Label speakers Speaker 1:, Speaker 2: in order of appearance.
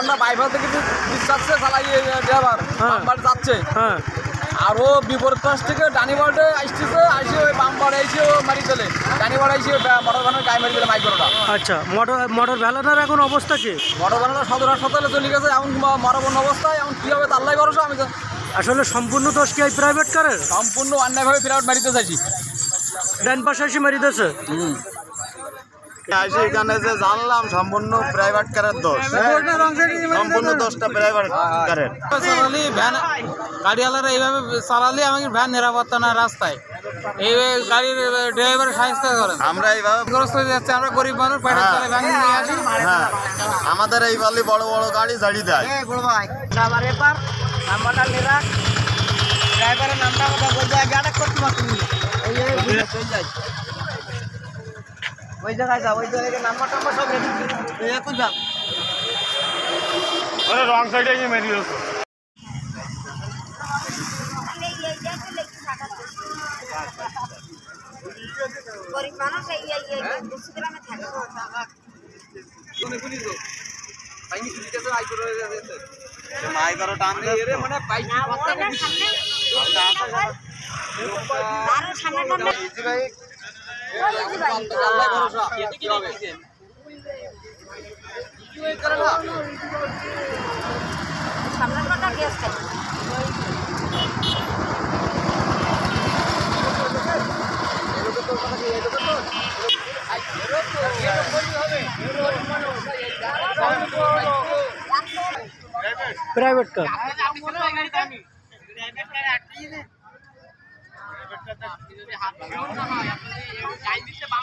Speaker 1: থেকে চালাইয়ে ড্রাইভার।
Speaker 2: হ্যাঁ।
Speaker 1: বাম্পার যাচ্ছে।
Speaker 2: হ্যাঁ।
Speaker 1: আর ও বিপরীত পাশ থেকে ডানি বাল্টে আসতেছে আসে ওই বাম্পার এসে ও মারি দিলে ডানি বাল্ট এসে মোটর ভ্যানের গায়ে মারি দিলে মাইক্রোটা
Speaker 2: আচ্ছা মোটর মোটর ভ্যালানার এখন অবস্থা কি?
Speaker 1: মোটর সদর হাসপাতালে চলে গেছে এমন মরবন অবস্থায় এমন কী হবে তাল্লাই ভরসা আমি
Speaker 2: আসলে সম্পূর্ণ দোষ কি প্রাইভেট কারের
Speaker 1: সম্পূর্ণ অন্যায়ভাবে প্রাইভেট মারিতে চাইছি।
Speaker 2: ডান পাশে এসে মেরে দিয়েছে
Speaker 3: আসি এখানে যে জানলাম সম্পূর্ণ প্রাইভেট কারের দোষ। সম্পূর্ণ দোষটা প্রাইভেট কারের।
Speaker 4: চালালি ভ্যান গাড়িওয়ালারা এইভাবে চালালে আমাকে ভ্যান নিরাপত্তা না রাস্তায়। এই গাড়ির ড্রাইভার সাহায্য করেন।
Speaker 3: আমরা এইভাবে
Speaker 4: গ্রস্ত হয়ে যাচ্ছে আমরা গরিব মানুষ পেটের তলে ভ্যান নিয়ে আসি।
Speaker 3: হ্যাঁ। আমাদের এই বালি বড় বড় গাড়ি ঝাড়ি দেয়।
Speaker 5: ড্রাইভার নাম্বারটা লেরা ড্রাইভারের নামটা কথা বলতে আগে করতে যে চলে যাই ওই জায়গায় যাও ওই জায়গায় নাম্বার টাম্বার সব রেডি তুই এখন যাও।
Speaker 3: রং সাইডে গিয়ে মেরে দিয়েছে
Speaker 6: গরিব মানুষ এই এই এই দুশো গ্রামে থাকে
Speaker 3: মাই করো টান দিয়ে
Speaker 1: মানে
Speaker 6: সামনে সামনে টামনে ওই যে ভাই
Speaker 1: আল্লাহ ভরসা এতে কি হবে
Speaker 6: সামনে টাটা গ্যাস খাই
Speaker 2: প্রাইভেট কার अपने कई दिशा